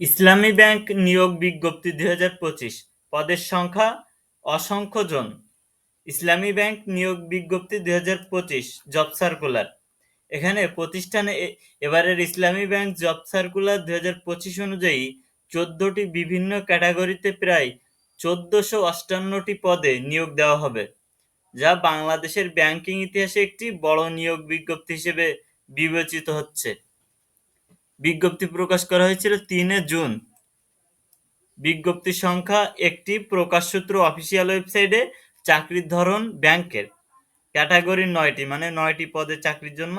ইসলামী bank নিয়োগ বিজ্ঞপ্তি দুই হাজার পঁচিশ। পদের সংখ্যা অসংখ্য জন। ইসলামী ব্যাংক নিয়োগ বিজ্ঞপ্তি দুই হাজার পঁচিশ, জব সার্কুলার। এখানে প্রতিষ্ঠানে এবারের ইসলামী ব্যাংক জব সার্কুলার দুই হাজার পঁচিশ অনুযায়ী চোদ্দটি বিভিন্ন ক্যাটাগরিতে প্রায় চোদ্দশো অষ্টান্নটি পদে নিয়োগ দেওয়া হবে, যা বাংলাদেশের ব্যাংকিং ইতিহাসে একটি বড় নিয়োগ বিজ্ঞপ্তি হিসেবে বিবেচিত হচ্ছে। বিজ্ঞপ্তি প্রকাশ করা হয়েছিল তিনে জুন। বিজ্ঞপ্তি সংখ্যা একটি প্রকাশ সূত্র অফিসিয়াল ওয়েবসাইটে চাকরির ধরন ব্যাংকের। ক্যাটাগরি নয়টি মানে নয়টি পদে চাকরির জন্য।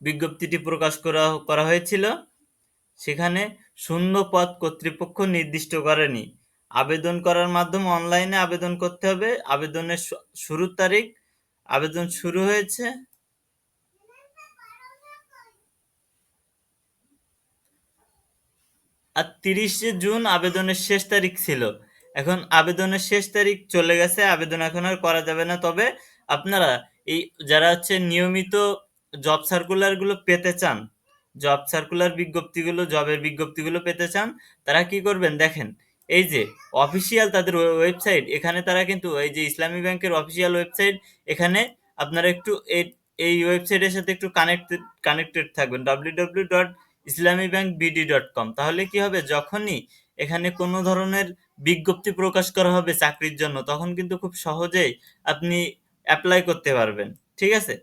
বিজ্ঞপ্তিটি প্রকাশ করা করা হয়েছিল। সেখানে শূন্য পদ কর্তৃপক্ষ নির্দিষ্ট করেনি। আবেদন করার মাধ্যমে অনলাইনে আবেদন করতে হবে। আবেদনের শুরুর তারিখ, আবেদন শুরু হয়েছে আর তিরিশে জুন আবেদনের শেষ তারিখ ছিল। এখন আবেদনের শেষ তারিখ চলে গেছে, আবেদন এখন আর করা যাবে না। তবে আপনারা এই যারা হচ্ছে নিয়মিত জব সার্কুলারগুলো পেতে চান জব সার্কুলার বিজ্ঞপ্তিগুলো জবের বিজ্ঞপ্তিগুলো পেতে চান, তারা কি করবেন দেখেন, এই যে অফিসিয়াল তাদের ওয়েবসাইট এখানে তারা কিন্তু এই যে ইসলামী ব্যাংকের অফিসিয়াল ওয়েবসাইট এখানে আপনারা একটু এই ওয়েবসাইটের সাথে একটু কানেক্টেড কানেক্টেড থাকবেন। W W dot Islami bank BD dot com. তাহলে কি হবে? যখনই এখানে কোনো ধরনের বিজ্ঞপ্তি প্রকাশ করা হবে চাকরির জন্য, তখন কিন্তু খুব সহজেই আপনি অ্যাপ্লাই করতে পারবেন। ঠিক আছে?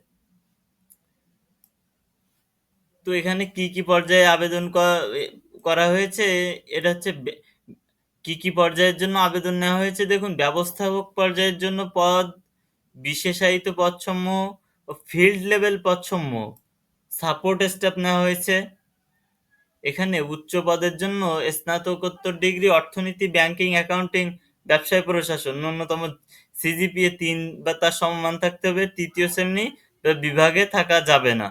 তো এখানে কি কি পর্যায়ে আবেদন করা হয়েছে? এটা হচ্ছে কি কি পর্যায়ের জন্য আবেদন নেওয়া হয়েছে? দেখুন, ব্যবস্থাপক পর্যায়ের জন্য পদ, বিশেষায়িত পদসমূহ ও ফিল্ড লেভেল পদসমূহ। সাপোর্ট স্টাফ নেওয়া হয়েছে। এখানে উচ্চ পদের জন্য স্নাতকোত্তর ডিগ্রি, অর্থনীতি, ব্যাংকিং, অ্যাকাউন্টিং, ব্যবসায়, প্রশাসন, ন্যূনতম সিজিপিএ তিন বা তার সমমান থাকতে হবে, তৃতীয় শ্রেণি বিভাগে থাকা যাবে না।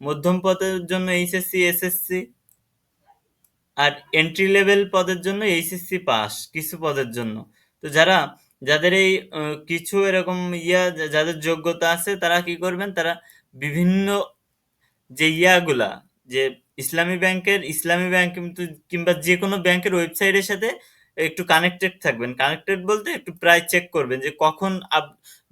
মধ্যম পদের জন্য এইচএসসি এসএসসি আর এন্ট্রি লেভেল পদের জন্য এইচএসসি পাস কিছু পদের জন্য। তো যারা, যাদের এই কিছু এরকম ইয়া, যাদের যোগ্যতা আছে তারা কি করবেন? তারা বিভিন্ন যে ইয়াগুলা যে ইসলামী ব্যাংকের, ইসলামী ব্যাংক কিংবা যে কোনো ব্যাংকের ওয়েবসাইটের সাথে একটু কানেক্টেড থাকবেন। কানেক্টেড বলতে একটু প্রায় চেক করবেন যে কখন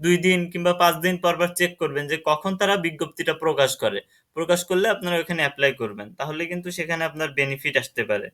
দুই দিন কিংবা পাঁচ দিন পর পর চেক করবেন যে কখন তারা বিজ্ঞপ্তিটা প্রকাশ করে। প্রকাশ করলে আপনারা ওখানে অ্যাপ্লাই করবেন। তাহলে কিন্তু সেখানে আপনার বেনিফিট আসতে পারে।